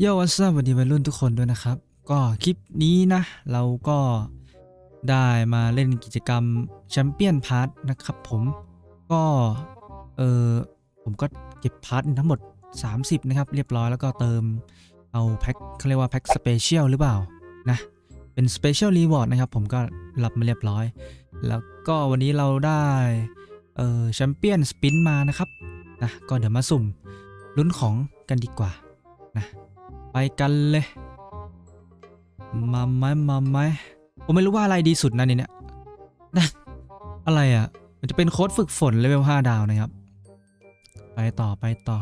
โยวัสวัสดีวัยรุ่นทุกคนด้วยนะครับ ก็คลิปนี้นะ เราก็ได้มาเล่นกิจกรรมแชมเปี้ยนพาร์ทนะครับผมก็เออผมก็เก็บพาร์ททั้งหมด 30 นะครับ เรียบร้อยแล้วก็เติมเอาแพ็คเขาเรียกว่าแพ็คสเปเชียลหรือเปล่านะเป็นสเปเชียลรีวอร์ดนะครับ ผมก็รับมาเรียบร้อย แล้วก็วันนี้เราได้เออแชมเปี้ยนสปินมานะครับนะก็เดี๋ยวมาสุ่มลุ้นของกันดีกว่า ไปกันเลย มาไหมมาไหมผมไม่รู้ว่าอะไรดีสุดนะเนี่ยนะอะไรอะ มันจะเป็นโค้ดฝึกฝนเลเวล5ดาวนะครับ ไปต่อไปต่อ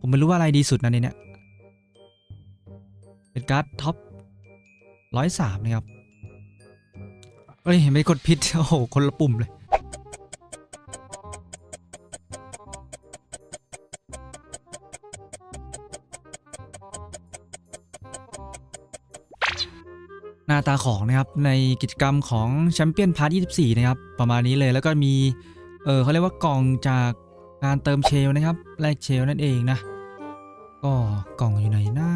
ผมไม่รู้ว่าอะไรดีสุดนะเนี่ยเป็นการ์ดท็อปร้อยสามนะครับเฮ้ยไม่กดผิดโอ้โหคนละปุ่มเลย น้าตาของนะครับในกิจกรรมของแชมเปี้ยนพาร์ท24 นะครับ ประมาณนี้เลยแล้วก็มีเออเขาเรียกว่ากล่องจากการเติมเชลนะครับแลกเชลนั่นเองนะ ก็กล่องอยู่ไหนนะ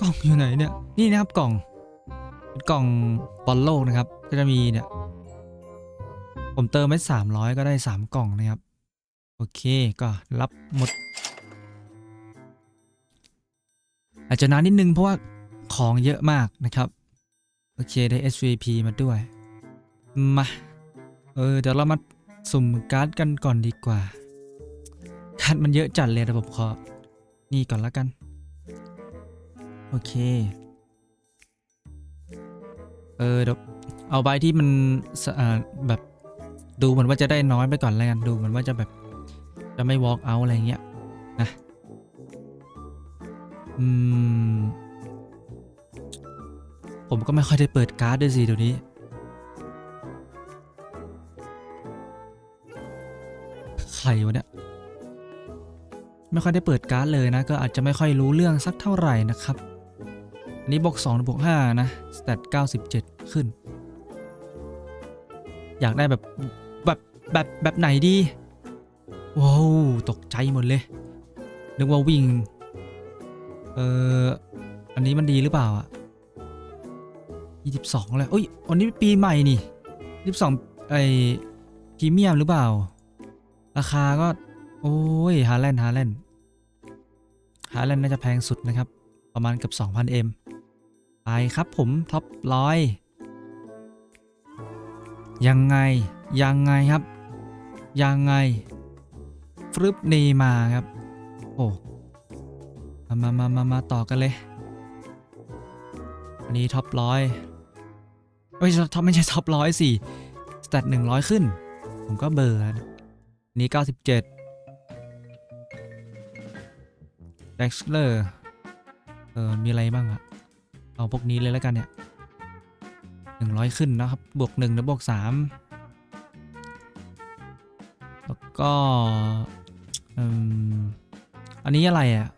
กล่องอยู่ไหนเนี่ยนี่นะครับกล่องเป็นกล่องบอลโลกนะครับ ก็จะมีเนี่ยผมเติมไป300ก็ได้3กล่องนะครับ โอเคก็รับหมด อาจจะนานนิดนึงเพราะว่า ของเยอะมากนะครับ โอเคได้ SVP มาด้วย มา เออ เดี๋ยวเรามาสุ่มการ์ดกันก่อนดีกว่า การ์ดมันเยอะจัดเลยแต่ผมขอนี่ก่อนละกัน โอเค เออเดี๋ยวเอาใบที่มันสะอาดแบบดูเหมือนว่าจะได้น้อยไปก่อนแล้วกันดูเหมือนว่าจะแบบจะไม่ walk out อะไรเงี้ยนะ อืม ผมก็ไม่ค่อยได้เปิดการ์ดด้วยสิเดี๋ยวนี้ ใครวะเนี่ย ไม่ค่อยได้เปิดการ์ดเลยนะ ก็อาจจะไม่ค่อยรู้เรื่องสักเท่าไหร่นะครับ อันนี้บวก2บวก5นะสเตต97 ขึ้น อยากได้แบบแบบแบบแบบไหนดี ว้าวตกใจหมดเลย นึกว่าวิ่ง เอออันนี้มันดีหรือเปล่าอะ 22เลยเอ้ยวันนี้ปีใหม่นี่22ไอพรีเมียมหรือเปล่า ราคาก็ โอ้ยฮาแลนด์ฮาแลนด์ฮาแลนด์น่าจะแพงสุดนะครับ ประมาณเกับ2,000 m ไปครับผมท็อปร้อยยังไง ยังไงครับ ยังไงฟรึบเนมาครับ โอ้มามามามามาต่อกันเลย อันนี้ท็อปร้อย ไม่ใช่ท็อปไม่ใช่ท็อปร้อยสิสแตทหนึ่งร้อยขึ้น ผมก็เบอร์นะอันนี้เก้าสิบเจ็ดเด็กเลอร์เออมีอะไรบ้างอะเอาพวกนี้เลยแล้วกันเนี่ยหนึ่งร้อยขึ้นนะครับ บวกหนึ่งหรือบวกสามแล้วก็อันนี้อะไรอะ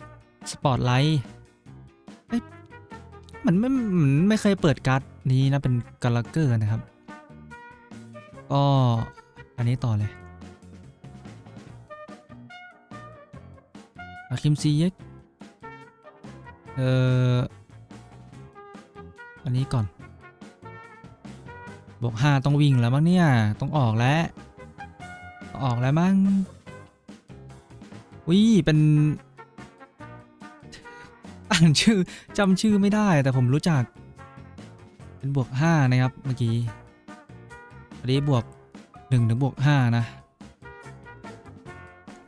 สปอตไลท์เอ้ยมันไม่มันไม่เคยเปิดการ์ด นี้นะเป็นกาลเกอร์นะครับ ก็อันนี้ต่อเลยอาคิมซีเย็กเอ่อ อันนี้ก่อน บวกห้าต้องวิ่งแล้วมั้งเนี่ย ต้องออกแล้วอออกแล้วมั้งวิเป็นอ่านชื่อจำชื่อไม่ได้แต่ผมรู้จัก เป็นบวก 5 นะครับ เมื่อกี้อันนี้บวก 1 ถึงบวก 5 นะ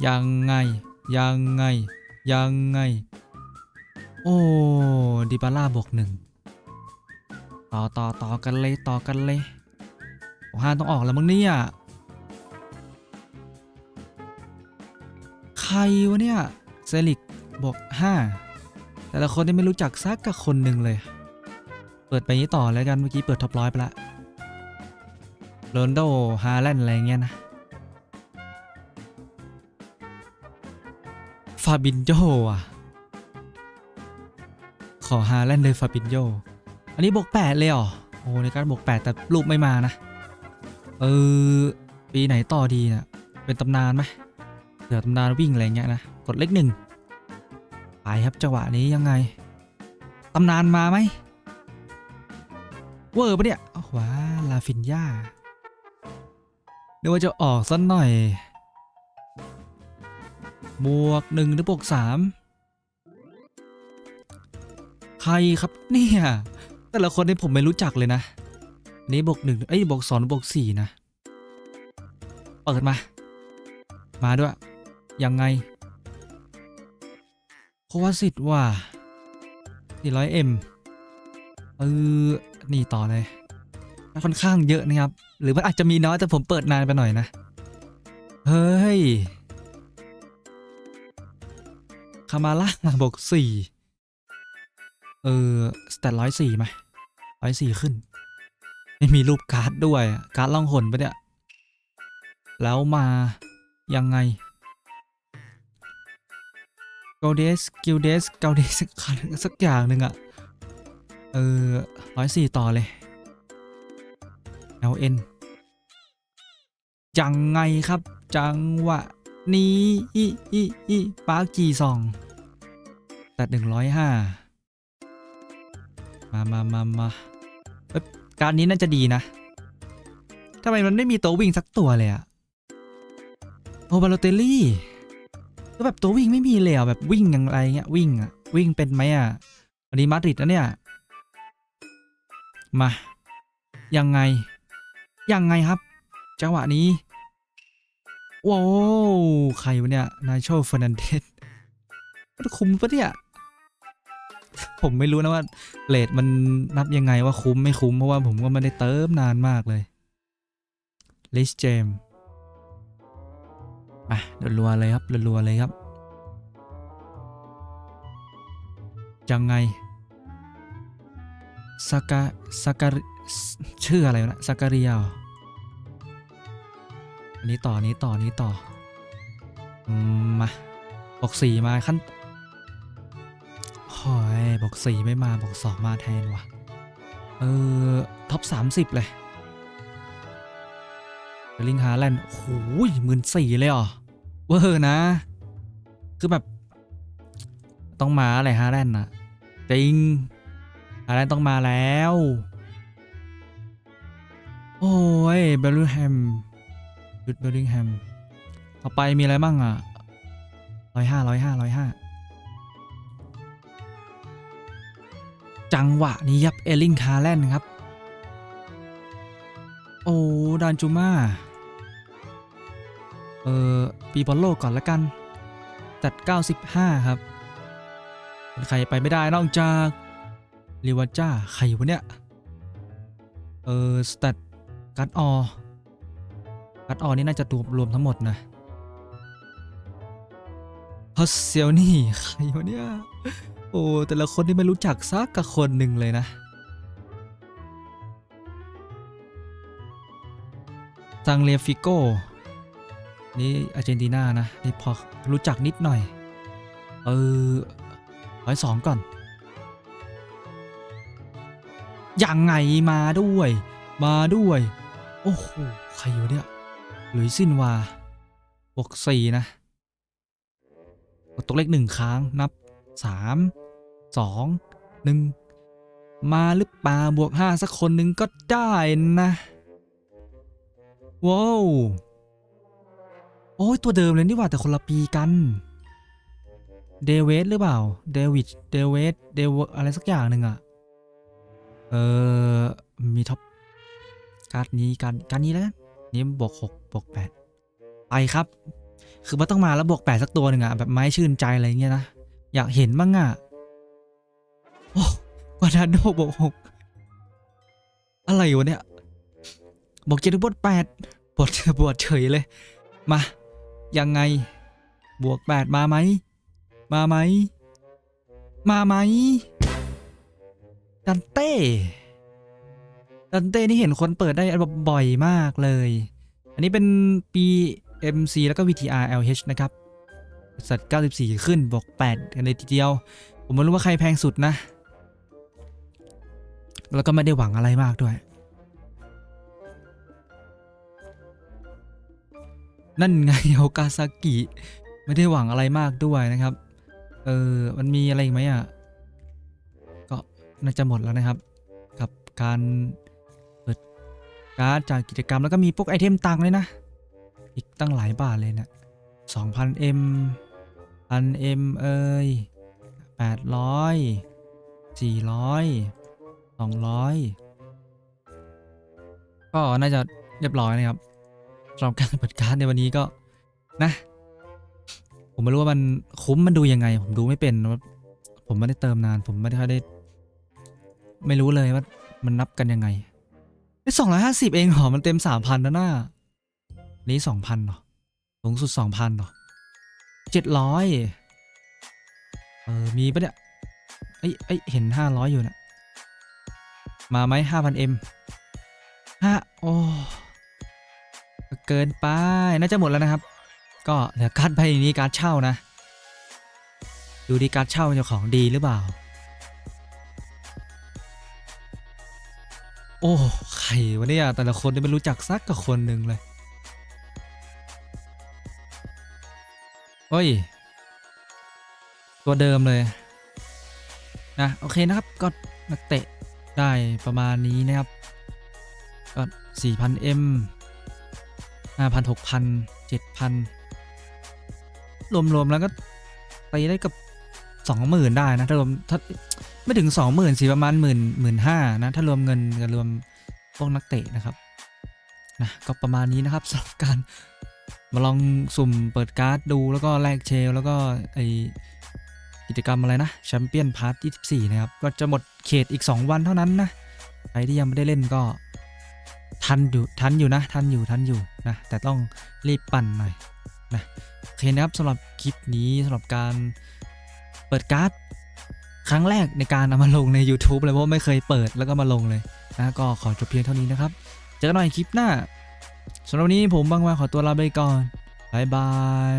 ยังไง ยังไง ยังไง โอ้ดิบาร่าบวก 1 ต่อต่อต่อกันเลย ต่อกันเลยบวก5ต้องออกแล้วมั้งเนี่ย ใครวะเนี่ย เซลิกบวก 5 แต่ละคนที่ไม่รู้จักสักกับคนหนึ่งเลย เปิดไปนี้ต่อแล้วกันเมื่อกี้เปิดท็อปร้อยไปละโรนโดฮาแลนด์อะไรเงี้ยนะฟาบินโจอะ ขอฮาแลนด์เลยฟาบินโจอันนี้บวกแปดเลยเหรอ โอ้ในการบวกแปดแต่รูปไม่มานะ เออ ปีไหนต่อดีนะเป็นตำนานไหมเดี๋ยวตำนานวิ่งอะไรเงี้ยนะ กดเลขหนึ่งไปครับจังหวะนี้ยังไง ตำนานมาไหม เวอร์ปะเนี่ยอ้าวว้าลาฟินยาเดี๋ยวว่าจะออกสักหน่อย บวกหนึ่งหรือบวกสามใครครับเนี่ยแต่ละคนนี่ผมไม่รู้จักเลยนะนี้บวกหนึ่งเอ้ยบวกสองบวกสี่นะ เปิดมา มาด้วย ยังไงโควาสิตว่า 400 m เออ นี่ต่อเลยค่อนข้างเยอะนะครับ หรือว่าอาจจะมีน้อยแต่ผมเปิดนานไปหน่อยนะ เฮ้ย คามาล่าบวกสี่เออสแตทร้อยสี่ไหมร้อยสี่ขึ้น ไม่มีรูปการ์ดด้วย การ์ดล่องหนปะเนี่ย แล้วมายังไง g o d e s g i l d e s g a u d e s สักอย่างหนึ่งอะ เออร้อยสี่ต่อเลย LN ยังไงครับ จังหวะ นี้อีอีอีปาร์กจีสองแต่หนึ่งร้อยห้ามามามามาการนี้น่าจะดีนะทำไมมันไม่มีตัววิ่งสักตัวเลยอะโอบาโลเตลลี่ก็แบบตัววิ่งไม่มีเลยอะแบบวิ่งอย่างไรเงี้ยวิ่งอะวิ่งเป็นไหมอะวันนี้มาดริดนะเนี่ย มา ยังไง ยังไงครับ จังหวะนี้ว้าวใครวะเนี่ย นายโชเฟอร์นันเดสมันคุ้มปะเนี่ย ผมไม่รู้นะว่าเลทมันนับยังไงว่าคุ้มไม่คุ้ม เพราะว่าผมก็ไม่ได้เติมนานมากเลย ลิสเจมไปรัวๆเลยครับรัวๆเลยครับ ยังไง สกาสกาชื่ออะไรวะนะสกาเรียอันนี้ต่อนี้ต่อนี้ต่อมาบอกสี่มาขั้นโอ้ยบอกสี่ไม่มาบอกสองมาแทนว่ะ เออ ท็อปสามสิบเลยเดลิงฮาแลนด์โอ้โหหมื่นสี่เลยเหรอ เวอร์นะ คือแบบ ต้องมาอะไรฮาแลนด์นะจริง ฮาแลนต้องมาแล้ว โอ้ยเบลลิงแฮมยุดเบลลิงแฮมต่อไปมีอะไรบ้างอะร้อยห้าร้อยห้าร้อยห้าจังหวะนี้ยับ เอลิงฮาแลนครับ โอ้ดานจูมาเออปีบอลโลกก่อนละกัน จัด 95 ครับ ใครไปไม่ได้นอกจาก ลิวาจ้า ใครวะเนี่ย เออสแตทกัดออกัดออนี่น่าจะรวมรวมทั้งหมดนะฮัสเซลนี่ ใครวะเนี่ย โอ้ แต่ละคนที่ไม่รู้จักสักกับคนหนึ่งเลยนะซังเลฟิโกนี่อาร์เจนตินานะ นี่พอรู้จักนิดหน่อย เออร้อยสองก่อน ยังไงมาด้วย มาด้วย โอ้โห ใครอยู่เนี่ยหลุยซินวาบวกสี่นะกดตัวเลขหนึ่งครั้งนับสามสองหนึ่งมาหรือเปล่าบวกห้าสักคนหนึ่งก็ได้นะ ว้าว โอ้ยตัวเดิมเลยนี่ว่าแต่คนละปีกัน เดวิดหรือเปล่า เดวิด เดวิด เดวอะไรสักอย่างหนึ่งอะ เออมีท็อปการ์ดนี้การการนี้แล้วกันนี่บวกหกบวกแปดไปครับ คือมันต้องมาแล้วบวกแปดสักตัวหนึ่งอะแบบไม้ชื่นใจอะไรเงี้ยนะอยากเห็นบ้างอะโอ้กวาดาโดบวกหกอะไรวะเนี่ยบอกเจ็ดบวกแปดบวกบวกเฉยเลย มา ยังไงบวกแปดมาไหม มาไหม มาไหม ดันเต้ ดันเต้นี่เห็นคนเปิดได้บบบ่อยมากเลย อันนี้เป็นปี MC แล้วก็ VTR LH นะครับสัตว์94 ขึ้นบวก8กันเลยทีเดียว ผมไม่รู้ว่าใครแพงสุดนะ แล้วก็ไม่ได้หวังอะไรมากด้วย นั่นไงโอกาซากิ ไม่ได้หวังอะไรมากด้วยนะครับ เออ มันมีอะไรอีกไหมอะ น่าจะหมดแล้วนะครับ กับการเปิดการ์ดจากกิจกรรมแล้วก็มีพวกไอเทมตังค์เลยนะ อีกตั้งหลายบาทเลยนะสองพันเอ็มพันเอ็มเอ้ยแปดร้อยสี่ร้อยสองร้อยก็น่าจะเรียบร้อยนะครับสำหรับการเปิดการ์ดในวันนี้ก็นะ ผมไม่รู้ว่ามันคุ้มมันดูยังไง ผมดูไม่เป็นว่าผมไม่ได้เติมนาน ผมไม่ได้ได้ ไม่รู้เลยว่ามันนับกันยังไงสองร้อยห้าสิบเองเหรอ มันเต็มสามพันแล้วน่านี้สองพันเหรอ สูงสุดสองพันเหรอเจ็ดร้อยเออ มีปะเนี่ยไอ้ไอ้เห็นห้าร้อยอยู่นะมาไหมห้าพันเอ็มห้าโอ้เกินไป น่าจะหมดแล้วนะครับ ก็เหลือการ์ดใบนี้การ์ดเช่านะ ดูดีการ์ดเช่าเป็นเจ้าของดีหรือเปล่า โอ้ใครวะเนี่ยแต่ละคนนี่ไม่รู้จักสักกับคนหนึ่งเลยโอ้ย ตัวเดิมเลย นะ โอเคนะครับ ก็นักเตะได้ประมาณนี้นะครับ ก็ 4,000M 5,000 6,000 7,000 รวม ๆ แล้วก็ตีได้กับ 20,000 ได้นะ ถ้ารวมถ้า ไม่ถึง 20,000สิประมาณหมื่นหมื่นห้านะ ถ้ารวมเงินกับรวมพวกนักเตะนะครับนะก็ประมาณนี้นะครับสำหรับการมาลองสุ่มเปิดการ์ดดูแล้วก็แลกเชล แล้วก็ไอกิจกรรมอะไรนะแชมเปี้ยนพาร์ท24 นะครับ ก็จะหมดเขตอีก 2 วันเท่านั้นนะใครที่ยังไม่ได้เล่นก็ทันอยู่ทันอยู่นะ ทันอยู่ทันอยู่นะ แต่ต้องรีบปั่นหน่อยนะโอเคนะครับสำหรับคลิปนี้สำหรับการเปิดการ์ด ครั้งแรกในการเอามาลงใน YouTube เลยเพราะไม่เคยเปิดแล้วก็มาลงเลยนะก็ขอจบเพียงเท่านี้นะครับเจอกันใหม่คลิปหน้าสำหรับวันนี้ผมบางวันขอตัวลาไปก่อนบ๊ายบาย